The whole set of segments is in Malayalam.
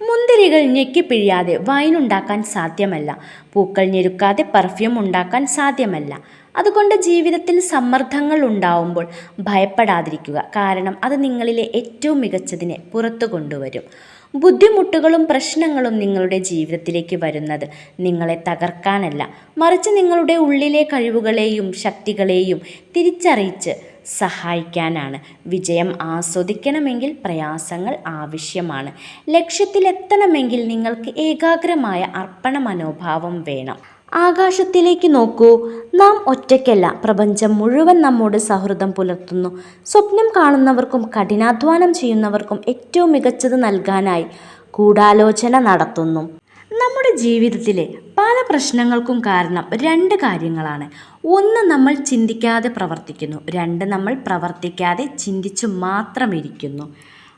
മുന്തിരികൾ ഞെക്കിപ്പിഴിയാതെ വൈനുണ്ടാക്കാൻ സാധ്യമല്ല. പൂക്കൾ ഞെരുക്കാതെ പെർഫ്യൂം ഉണ്ടാക്കാൻ സാധ്യമല്ല. അതുകൊണ്ട് ജീവിതത്തിൽ സമ്മർദ്ദങ്ങൾ ഉണ്ടാവുമ്പോൾ ഭയപ്പെടാതിരിക്കുക. കാരണം അത് നിങ്ങളിലെ ഏറ്റവും മികച്ചതിനെ പുറത്തു കൊണ്ടുവരും. ബുദ്ധിമുട്ടുകളും പ്രശ്നങ്ങളും നിങ്ങളുടെ ജീവിതത്തിലേക്ക് വരുന്നത് നിങ്ങളെ തകർക്കാനല്ല. മറിച്ച് നിങ്ങളുടെ ഉള്ളിലെ കഴിവുകളെയും ശക്തികളെയും തിരിച്ചറിയിച്ച് സഹായിക്കാനാണ്. വിജയം ആസ്വദിക്കണമെങ്കിൽ പ്രയാസങ്ങൾ ആവശ്യമാണ്. ലക്ഷ്യത്തിലെത്തണമെങ്കിൽ നിങ്ങൾക്ക് ഏകാഗ്രമായ അർപ്പണ മനോഭാവം വേണം. ആകാശത്തിലേക്ക് നോക്കൂ. നാം ഒറ്റയ്ക്കല്ല. പ്രപഞ്ചം മുഴുവൻ നമ്മോട് സൗഹൃദം പുലർത്തുന്നു. സ്വപ്നം കാണുന്നവർക്കും കഠിനാധ്വാനം ചെയ്യുന്നവർക്കും ഏറ്റവും മികച്ചത് നൽകാനായി ഗൂഢാലോചന നടത്തുന്നു. നമ്മുടെ ജീവിതത്തിലെ പ്രശ്നങ്ങൾക്കും കാരണം രണ്ട് കാര്യങ്ങളാണ്. ഒന്ന് നമ്മൾ ചിന്തിക്കാതെ പ്രവർത്തിക്കുന്നു. രണ്ട് നമ്മൾ പ്രവർത്തിക്കാതെ ചിന്തിച്ചു മാത്രം ഇരിക്കുന്നു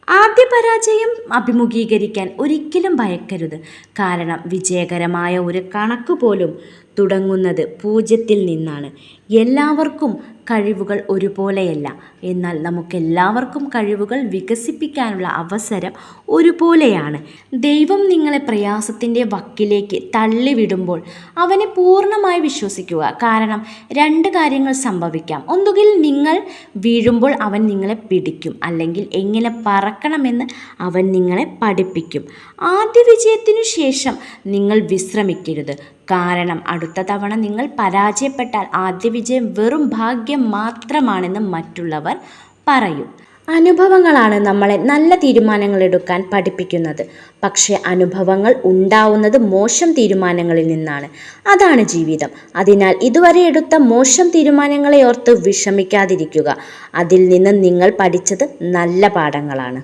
ആദ്യ പരാജയം അഭിമുഖീകരിക്കാൻ ഒരിക്കലും ഭയക്കരുത്. കാരണം വിജയകരമായ ഒരു കണക്ക് പോലും തുടങ്ങുന്നത് പൂജ്യത്തിൽ നിന്നാണ്. എല്ലാവർക്കും കഴിവുകൾ ഒരുപോലെയല്ല. എന്നാൽ നമുക്കെല്ലാവർക്കും കഴിവുകൾ വികസിപ്പിക്കാനുള്ള അവസരം ഒരുപോലെയാണ്. ദൈവം നിങ്ങളെ പ്രയാസത്തിന്റെ വക്കിലേക്ക് തള്ളിവിടുമ്പോൾ അവനെ പൂർണമായി വിശ്വസിക്കുക. കാരണം രണ്ട് കാര്യങ്ങൾ സംഭവിക്കാം. ഒന്നുകിൽ നിങ്ങൾ വീഴുമ്പോൾ അവൻ നിങ്ങളെ പിടിക്കും. അല്ലെങ്കിൽ എങ്ങനെ പറക്കണമെന്ന് അവൻ നിങ്ങളെ പഠിപ്പിക്കും. ആദ്യ വിജയത്തിനു ശേഷം നിങ്ങൾ വിശ്രമിക്കരുത്. കാരണം അടുത്ത തവണ നിങ്ങൾ പരാജയപ്പെട്ടാൽ ആദ്യ വിജയം വെറും ഭാഗ്യം മാത്രമാണെന്ന് മറ്റുള്ളവർ പറയും. അനുഭവങ്ങളാണ് നമ്മളെ നല്ല തീരുമാനങ്ങൾ എടുക്കാൻ പഠിപ്പിക്കുന്നത്. പക്ഷേ അനുഭവങ്ങൾ ഉണ്ടാവുന്നത് മോശം തീരുമാനങ്ങളിൽ നിന്നാണ്. അതാണ് ജീവിതം. അതിനാൽ ഇതുവരെ എടുത്ത മോശം തീരുമാനങ്ങളെ ഓർത്ത് വിഷമിക്കാതിരിക്കുക. അതിൽ നിന്ന് നിങ്ങൾ പഠിച്ചത് നല്ല പാഠങ്ങളാണ്.